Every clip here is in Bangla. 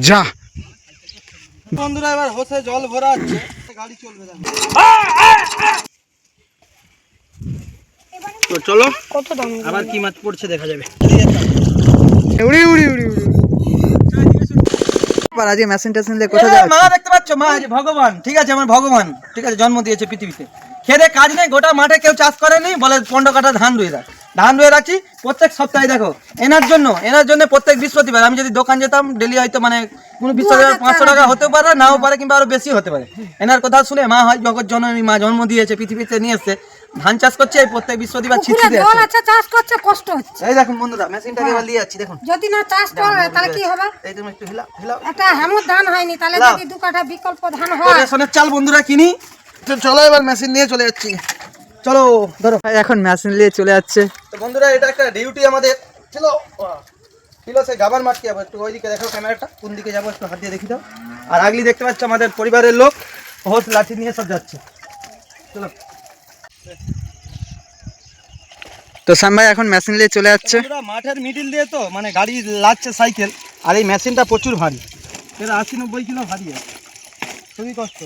যা। বন্ধুরা এবার হোসে জল ভরা হচ্ছে। গাড়ি চলবে তো চলো কত দাম? আবার কি মাছ পড়ছে দেখা যাবে। উড়ি উড়ি উড়ি উড়ি এবার আজকে মেশিন টেশিন দিয়ে কোথায় এ, মা দেখতে পাচ্ছ? মা এই ভগবান ঠিক আছে আমার ভগবান। ঠিক আছে জন্ম দিয়েছে পৃথিবীতে। খেদে কাজ নেই গোটা মাঠে কেউ চাষ করেনি বলে পনেরো কাটা ধান রুয়ে রাখ ধান রুয়ে রাখছি প্রত্যেক সপ্তাহে দেখো। এনার জন্য এনার জন্য প্রত্যেক বৃহস্পতিবার। আমি যদি দোকান যেতাম ডেলি হয়তো মানে কোনো বৃহস্পতিবার পাঁচশো টাকা হতে পারে নাও পারে কিংবা আরও বেশি হতে পারে। এনার কথা শুনে মা হয় জগৎ জননী মা জন্ম দিয়েছে পৃথিবীতে নিয়ে এসছে। ধান চাষ করছে এই প্রত্যেক বৃহস্পতিবার ছিটছি দিয়ে জল আছে। চাষ করছে কষ্ট হচ্ছে। এই দেখুন বন্ধুরা মেশিনটাকে এবার নিয়ে যাচ্ছি দেখুন। যদি না চাষ করে তাহলে কি হবে? এই তুমি একটু হিলাও হিলাও। একটা হেমত ধান হয়নি তাহলে যদি দু কাঠা বিকল্প ধান হয়। রেশনের চাল বন্ধুরা কিনি চলো এবার মেশিন নিয়ে চলে যাচ্ছি। চলো ধরো। ভাই এখন মেশিন নিয়ে চলে যাচ্ছে। তো বন্ধুরা এটা একটা ডিউটি আমাদের। ছিল ছিল সে গাবার মাঠকে যাব একটু ওইদিকে দেখো ক্যামেরাটা কোন দিকে যাব একটু হাত দিয়ে দেখি দাও। আর আগলি দেখতে পাচ্ছ আমাদের পরিবারের লোক হোস লাঠি নিয়ে সব যাচ্ছে। চলো। তো শ্যাম ভাই এখন মেশিন নিয়ে চলে যাচ্ছে। মাঠের মিডিল দিয়ে তো মানে গাড়ি লাগছে সাইকেল আর এই মেশিনটা প্রচুর ভারী। এটা আশি নব্বই কিলো ভারী আছে। খুবই কষ্ট।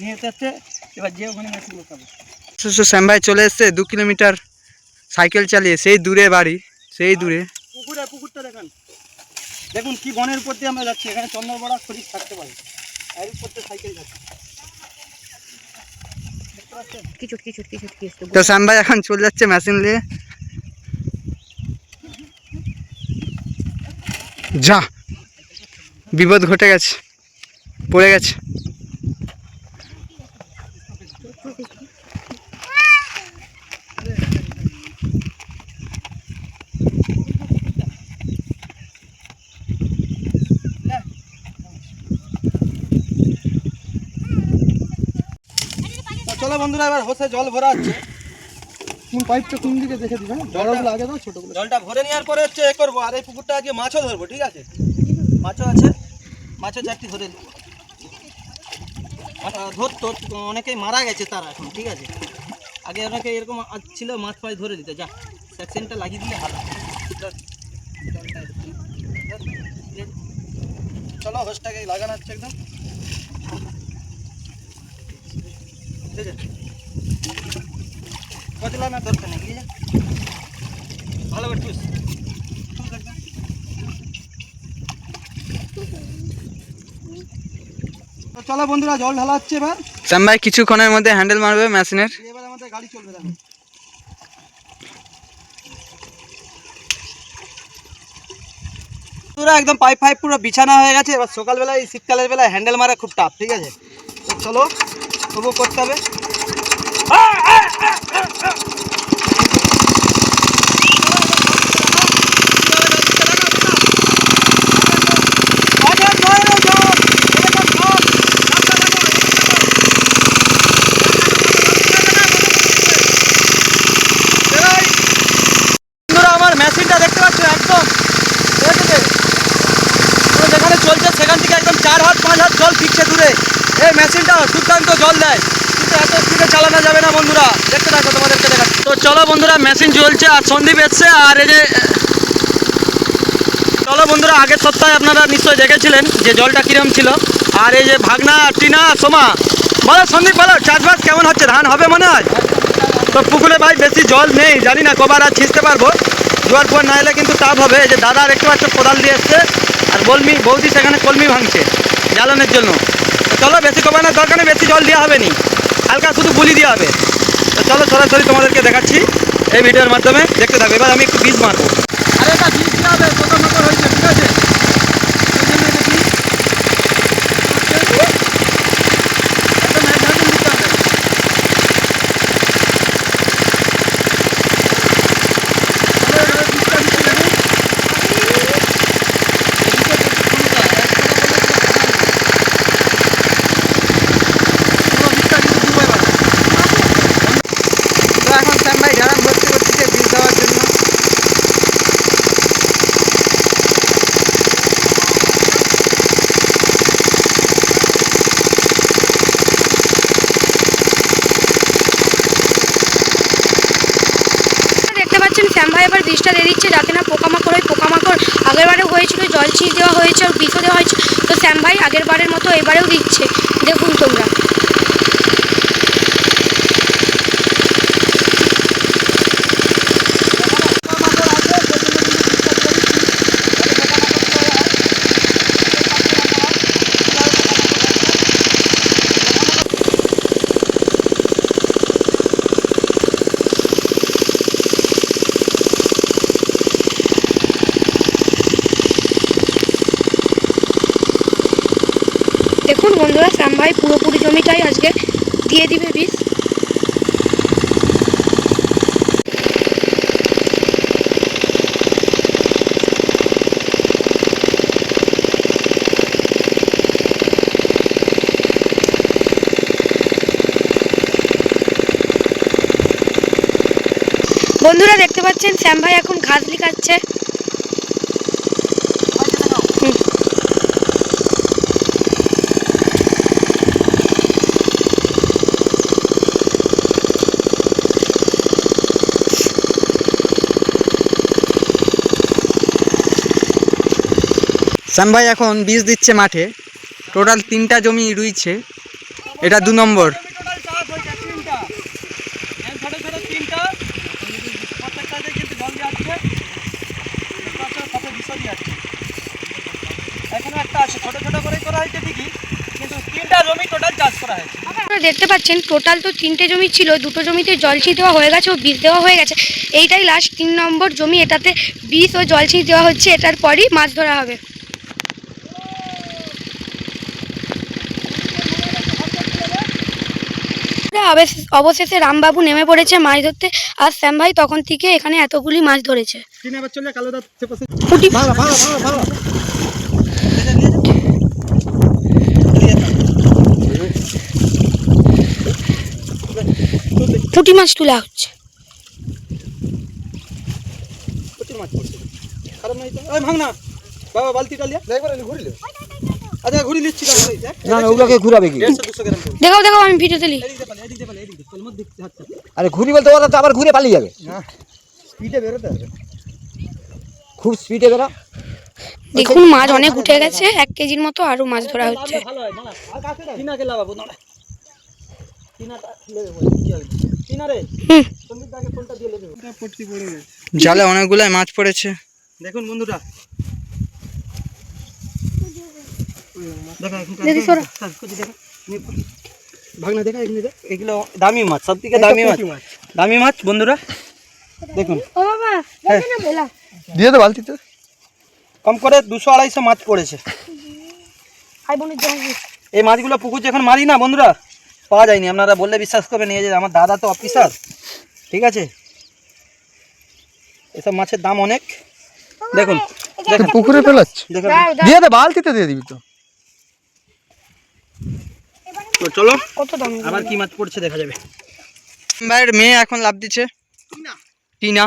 নিয়ে যেতে এবার যে ওখানে মেশিন বসাবো। তো শ্যাম ভাই চলে এসছে দু কিলোমিটার সাইকেল চালিয়ে সেই দূরে বাড়ি সেই দূরে। পুকুরে পুকুরটা দেখেন। দেখুন কি বনের উপর দিয়ে আমরা যাচ্ছি এখানে চন্দ্রবড়া খরিশ থাকতে পারে। এর উপর দিয়ে সাইকেল যাচ্ছে। তো শ্যাম ভাই এখন চলে যাচ্ছে মেশিন নিয়ে। যা বিপদ ঘটে গেছে পড়ে গেছে। বন্ধুরা এবার হোসে জল ভরা হচ্ছে। কোন পাইপটা কোন দিকে দেখে দিবে? জলগুলো আগে দাও ছোটগুলো জলটা ভরে নেওয়ার পরে হচ্ছে এ করব। আর এই পুকুরটা আজকে মাছও ধরবো ঠিক আছে? মাছও আছে। মাছও চারটি ধরে ধরতো অনেকেই মারা গেছে তারা এখন ঠিক আছে? আগে অনেকে এরকম ছিল মাছ ফাছ ধরে দিতে। যা সেকশনটা লাগিয়ে দিলে ভালো। আছে? চলো হোসটাকে লাগানো হচ্ছে একদম ঠিক আছে কতলা না নেই ঠিক ভালো করে টুস চলো বন্ধুরা জল ঢালা হচ্ছে এবার। শ্যাম ভাই কিছুক্ষণের মধ্যে হ্যান্ডেল মারবে মেশিনের এবার আমাদের গাড়ি চলবে দেখো পুরো একদম পাইপ ফাইপ পুরো বিছানা হয়ে গেছে। এবার সকালবেলায় এই শীতকালের বেলায় হ্যান্ডেল মারা খুব টাফ ঠিক আছে? চলো। তবু করতে হবে বন্ধুরা আমার মেশিনটা দেখতে পাচ্ছ একদম ঠিক আছে? পুরো যেখানে চলছে সেখান থেকে একদম চার হাত পাঁচ হাত জল ফিকছে দূরে এই মেশিনটা দুর্দান্ত জল দেয়। কিন্তু এত স্পিডে চালানো যাবে না বন্ধুরা। দেখতে থাকো, তোমাদেরকে দেখাচ্ছি। তো চলো বন্ধুরা মেশিন চলছে আর সন্দীপ এসছে আর এই যে, চলো বন্ধুরা, আগের সপ্তাহে আপনারা নিশ্চয়ই দেখেছিলেন যে জলটা কিরম ছিল। আর এই যে ভাগনা, টিনা, সোমা, বলো সন্দীপ, বলো, চাষবাস কেমন হচ্ছে? ধান হবে মনে হয়? তো পুকুরে ভাই বেশি জল নেই, জানি না কবার আর ছিঁচতে পারব। জোয়ার ফুয়ার না এলে কিন্তু টাপ হবে। যে দাদা দেখতে পাচ্ছ কোদাল দিয়ে এসছে। আর বলমি, বৌদি সেখানে কলমি ভাঙছে জ্বালানোর জন্য। চলো বেশি কমানোর দরকার নেই, বেশি জল দেওয়া হবে নি। হালকা শুধু বুলি দেওয়া হবে। তো চলো সরাসরি তোমাদেরকে দেখাচ্ছি এই ভিডিওর মাধ্যমে। দেখতে থাকবে এবার আমি একটু বীজ মারবো। আরে বীজ হবে কত নম্বর হয়েছে ঠিক আছে এই জন্য এটা বীজ। একদম এক ধাপে দিতে হবে। তো এখন শ্যাম ভাই ঝাড়াম ভর্তি করতেছে বীজ দেওয়ার জন্য দেখতে পাচ্ছেন শ্যাম ভাই এবার বিষটা দিয়ে দিচ্ছে, যাতে না পোকামাকড় ওই পোকামাকড় আগেরবারেও হয়েছিল, জল ছিঁচ দেওয়া হয়েছে আর বিষও দেওয়া হয়েছে। তো শ্যাম ভাই আগেরবারের মতো এবারেও দিচ্ছে। দেখুন তোমরা। দেখুন বন্ধুরা, শ্যাম ভাই পুরোপুরি জমিটাই আজকে দিয়ে দিবে বীজ। বন্ধুরা, দেখতে পাচ্ছেন, শ্যাম ভাই এখন ঘাস লিকাচ্ছে। শ্যাম ভাই এখন বীজ দিচ্ছে মাঠে। টোটাল তিনটা জমি রুইছে। এটা দু নম্বর। আপনারা দেখতে পাচ্ছেন টোটাল তো তিনটে জমি ছিল, দুটো জমিতে জলছি দেওয়া হয়ে গেছে ও বীজ দেওয়া হয়ে গেছে। এইটাই লাস্ট তিন নম্বর জমি, এটাতে বীজ ও জলছি দেওয়া হচ্ছে, এটার পরই মাছ ধরা হবে। অবশেষে- রামবাবু নেমে পড়েছে মাছ ধরতে। আর শ্যাম ভাই তখন থেকে এখানে এতগুলি মাছ ধরেছে। পুটি মাছ তোলা হচ্ছে বাবা বালতিটা লিয়া একবার ঘুরিলে। আচ্ছা ঘুরি নিচ্ছি না না ওগুলোকে ঘুরাবে কি? দেখাও দেখাও আমি ভিডিওতে লি আরে ঘুরি বলতে ওরা তো আবার ঘুরে পালিয়ে যাবে। স্পিডে বেরোতে হবে। খুব স্পিডে বেরা। দেখুন মাছ অনেক উঠে গেছে এক কেজির মতো আরও মাছ ধরা হচ্ছে। হয় জালে অনেকগুলাই মাছ পড়েছে। দেখুন বন্ধুরা দেখা দেখি সরা। ভাগনা দেখা এখানে এগুলো দামি মাছ সব থেকে দামি মাছ। দামি মাছ বন্ধুরা দেখুন। ও বাবা হ্যাঁ। দিয়ে দে বালতিতে। কম করে দুশো আড়াইশো মাছ পড়েছে। এই মাছগুলো পুকুর যখন মারি না বন্ধুরা পাওয়া যায়নি। আপনারা বললে বিশ্বাস করবেন এই যে আমার দাদা তো অফিসার ঠিক আছে? এসব মাছের দাম অনেক। দেখুন দেখুন। পুকুরে ফেলাচ্ছে? দেখুন। দিয়ে দে বালতিতে দিয়ে দিবি তো। তো চলো কত দাম আবার কি মাছ পড়ছে দেখা যাবে। ভাইয়ের মেয়ে এখন লাভ দিচ্ছে। টিনা।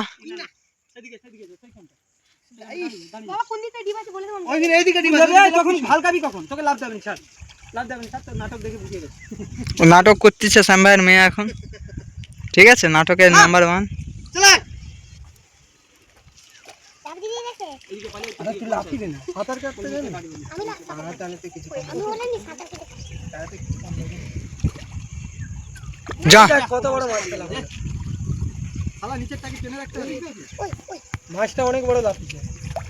নাটক দেখে বুঝিয়ে গেছে ও নাটক করতেছে শ্যাম ভাইয়ের মেয়ে এখন। ঠিক আছে নাটকের নাম্বার ওয়ান সাঁতার কাটতে জানি সাঁতার কাটতে কিছু যা। কত বড় মাছ পেলাম শালা নিচের টাকি টেনে রাখতে হবে। মাছটা অনেক বড় দিচ্ছে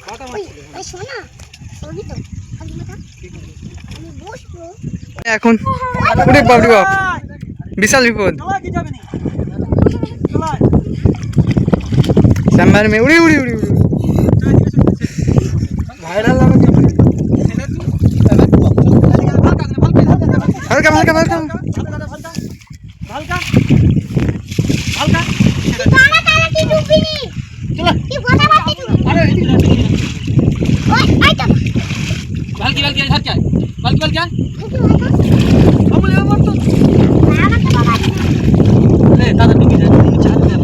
কটা মাছ? এখন। উড়ে বাপ রে বাপ। বিশাল বিপদ। মেয়ে উড়ি উড়ি উড়ি উড়ি। ভাইরাল নামে হালকা হালকা হালকা। ভালকা ভালকা আরে এদিকে ভালকি ভালকি হাত চাই ভালকি ভালকি আমলে আমার তো লে দাদা ডুবে যায় তুমি চাল দে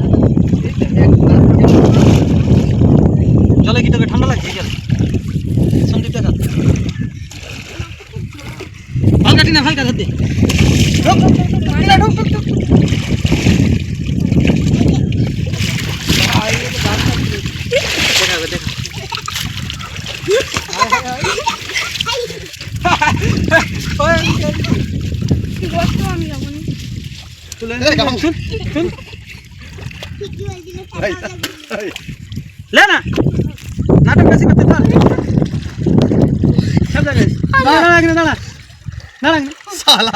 জলে কি তোকে ঠান্ডা লাগছে জল সন্দীপ দেখা ভালকা টিনা ভালকা ধর দে ঢোক টিনা ঢোক ঢোক ঢোক ভাই, এ তো গাছ কাটছে। আমি যাব না। লে না নাটক বেশি করতে জায়গায় দাঁড়া দাঁড়া দাঁড়া দাঁড়া সালা